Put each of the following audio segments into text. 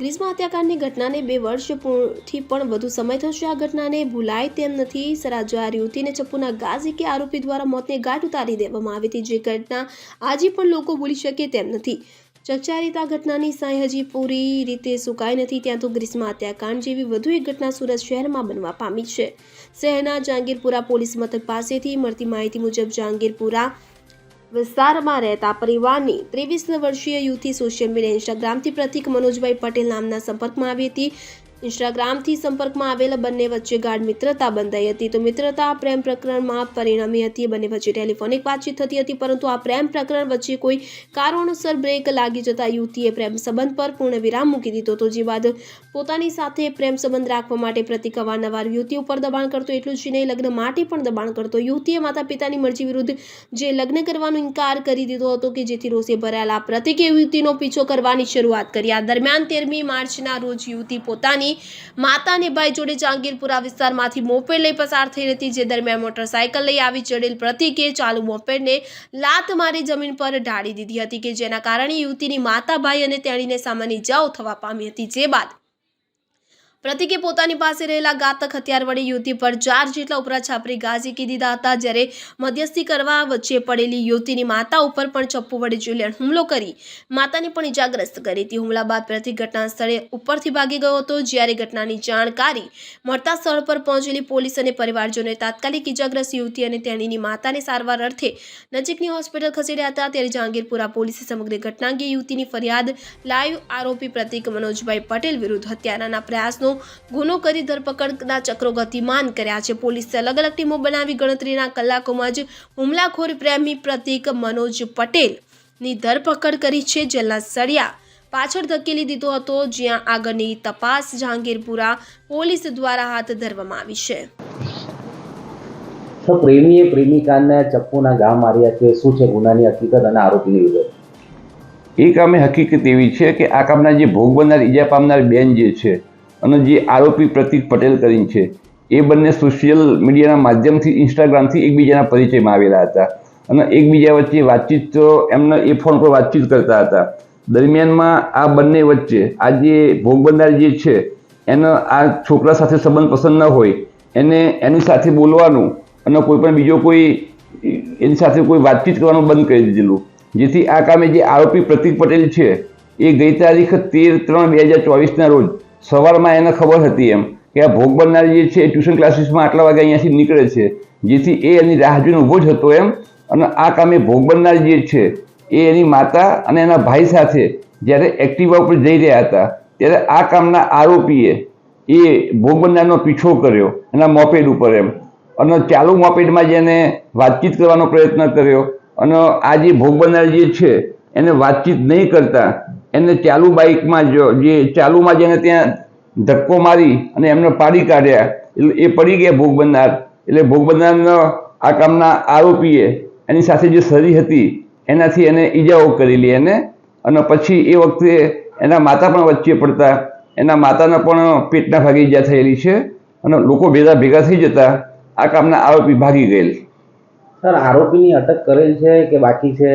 ગ્રીસમાં હત્યાકાંડની ઘટનાને બે વર્ષથી પણ વધુ સમય થશે. આ ઘટનાને ભૂલાય તેમ નથી. સરાજવાર યુવતીને ચપ્પુના ગાઝી કે આરોપી દ્વારા મોતને ગાંઠ ઉતારી દેવામાં આવી હતી. જે ઘટના આજે પણ લોકો ભૂલી શકે તેમ નથી. ચર્ચારિત આ ઘટનાની સાંઈ હજી પૂરી રીતે સુકાઈ નથી. ત્યાં તો ગ્રીસમાં હત્યાકાંડ જેવી વધુ એક ઘટના સુરત શહેરમાં બનવા પામી છે. શહેરના જહાંગીરપુરા પોલીસ મથક પાસેથી મળતી માહિતી મુજબ જહાંગીરપુરા વિસ્તારમાં રહેતા પરિવારની ત્રેવીસ વર્ષીય યુવતી સોશિયલ મીડિયા ઇન્સ્ટાગ્રામથી પ્રતિક મનોજભાઈ પટેલ નામના સંપર્કમાં આવી હતી. ઇન્સ્ટાગ્રામથી સંપર્કમાં આવેલા બંને વચ્ચે ગાઢ મિત્રતા બંધાઈ હતી. તો મિત્રતા પ્રેમ પ્રકરણમાં પરિણમી હતી બંને વચ્ચે ટેલિફોનિક વાતચીત થતી હતી, પરંતુ આ પ્રેમ પ્રકરણ વચ્ચે કોઈ કારણોસર બ્રેક લાગી જતા યુવતીએ પ્રેમ સંબંધ પર પૂર્ણ વિરામ મૂકી દીધો હતો. જે બાદ પોતાની સાથે પ્રેમ સંબંધ રાખવા માટે પ્રતિક અવારનવાર યુવતી ઉપર દબાણ કરતો, એટલું જ નહીં, લગ્ન માટે પણ દબાણ કરતો. યુવતીએ માતા પિતાની મરજી વિરુદ્ધ જે લગ્ન કરવાનો ઇનકાર કરી દીધો હતો કે જેથી રોષે ભરાયેલા પ્રતિકે યુવતીનો પીછો કરવાની શરૂઆત કરી. આ દરમિયાન તેરમી માર્ચના રોજ યુવતી પોતાની માતા અને ભાઈ જોડે જહાંગીરપુરા વિસ્તારમાંથી મોપેડ લઈ પસાર થઈ હતી, જે દરમિયાન મોટરસાયકલ લઈ આવી ચડેલ પ્રતિકે ચાલુ મોપેડને લાત મારી જમીન પર ઢાળી દીધી હતી કે જેના કારણે યુવતીની માતા ભાઈ અને તેણીને સામાન્ય જાઓ થવા પામી હતી. જે બાદ પ્રતિકે પોતાની પાસે રહેલા ઘાતક હથિયાર વડે યુવતી પર ચાર જેટલા ઉપરા છાપરી ઘા ઝીકી દીધા હતા, જ્યારે મધ્યસ્થી કરવા વચ્ચે પડેલી યુવતીની માતા ઉપર પણ ચપ્પુ વડે જ્વેલર હુમલો કરી માતાને પણ ઇજાગ્રસ્ત કરી. હતી હુમલા બાદ પ્રતિક ઘટના સ્થળે ઉપરથી ભાગી ગયો હતો, જ્યારે ઘટનાની જાણકારી મળતા સ્થળ પર પહોંચેલી પોલીસ અને પરિવારજનોએ તાત્કાલિક ઇજાગ્રસ્ત યુવતી અને તેણીની માતાને સારવાર અર્થે નજીકની હોસ્પિટલ ખસેડ્યા હતા, ત્યારે જહાંગીરપુરા પોલીસે સમગ્ર ઘટના અંગે યુવતીની ફરિયાદ લાઈવ આરોપી પ્રતિક મનોજભાઈ પટેલ વિરુદ્ધ હત્યાના પ્રયાસનો ગુનો કરી ધરપકડના ચક્રો ગતિમાન કર્યા છે. પોલીસે અલગ અલગ ટીમો બનાવી ગણતરીના કલાકોમાં જ હુમલાખોર પ્રેમી પ્રતિક મનોજ પટેલની ધરપકડ કરી છે જેલના સળિયા. પાછળ ધકેલી દીધો હતો જ્યાં આગળની તપાસ જહાંગીરપુરા પોલીસ દ્વારા હાથ ધરવામાં આવી છે. તો પ્રેમીએ પ્રેમિકાને ચપ્પુના ઘા માર્યા છે. શું છે ગુનાની હકીકત અને આરોપીની વિગત? એ કામે હકીકત એવી છે કે આ કામના જે ભોગ બનનાર ઈજા પામનાર બેન જે છે અને જે આરોપી પ્રતિક પટેલ કરીને છે, એ બંને સોશિયલ મીડિયાના માધ્યમથી ઇન્સ્ટાગ્રામથી એકબીજાના પરિચયમાં આવેલા હતા. અને એકબીજા વચ્ચે વાતચીત તો એમને એ ફોન પર વાતચીત કરતા હતા. દરમિયાનમાં આ બંને વચ્ચે આ જે ભોગ જે છે, એનો આ છોકરા સાથે સંબંધ પસંદ ન હોય, એને એની સાથે બોલવાનું અને કોઈ પણ બીજો કોઈ એની સાથે કોઈ વાતચીત કરવાનું બંધ કરી દીધેલું. જેથી આ કામે જે આરોપી પ્રતિક પટેલ છે, એ ગઈ તારીખ તેર ત્રણ બે હજાર ચોવીસના રોજ સવારમાં એને ખબર હતી એમ કે આ ભોગ બનનાર જે છે એ ટ્યુશન ક્લાસીસમાં આટલા વાગે અહીંયાથી નીકળે છે, જેથી એ એની રાહ જોઈને ઊભો જ હતો એમ. અને આ કામે ભોગ બનનાર જે છે એ એની માતા અને એના ભાઈ સાથે જ્યારે એક્ટિવા ઉપર જઈ રહ્યા હતા, ત્યારે આ કામના આરોપીએ એ ભોગ બનનારનો પીછો કર્યો એના મોપેડ ઉપર એમ. અને ચાલુ મોપેડમાં જેને વાતચીત કરવાનો પ્રયત્ન કર્યો. અને આ જે ભોગ બનનાર જે છે, એને વાતચીત નહીં કરતા એને ચાલુ બાઇકમાં જો, જે ચાલુમાં જેને ત્યાં ધક્કો મારી અને એમને પાડી કાઢ્યા, એટલે એ પડી ગયા ભોગ બનનાર એટલે ભોગ બનનારનો આ કામના આરોપીએ એની સાથે જે સરી હતી, એનાથી એને ઈજાઓ કરેલી એને. અને પછી એ વખતે એના માતા પણ વચ્ચે પડતા. એના માતાને પણ પેટના ભાગે ઈજા થયેલી છે. અને લોકો ભેગા ભેગા થઈ જતા આ કામના આરોપી ભાગી ગયેલ. સર આરોપીની અટક કરેલ છે કે બાકી છે?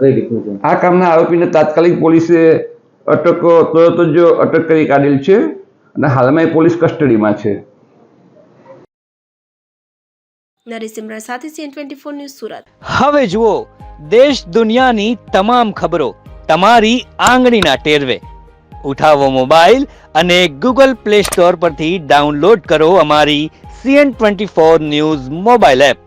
કઈ રીતનું છે? આ કામના આરોપીને તાત્કાલિક પોલીસે અટક તરત જ અટક કરી કાઢેલ છે અને હાલમાં એ પોલીસ કસ્ટડીમાં છે. નરેશ સાથે CN twenty four news Surat. હવે જુઓ દેશ દુનિયાની તમામ ખબરો તમારી આંગળીના ટેરવે. ઉઠાવો મોબાઈલ અને ગૂગલ પ્લે સ્ટોર પરથી ડાઉનલોડ કરો અમારી CN twenty four news mobile app.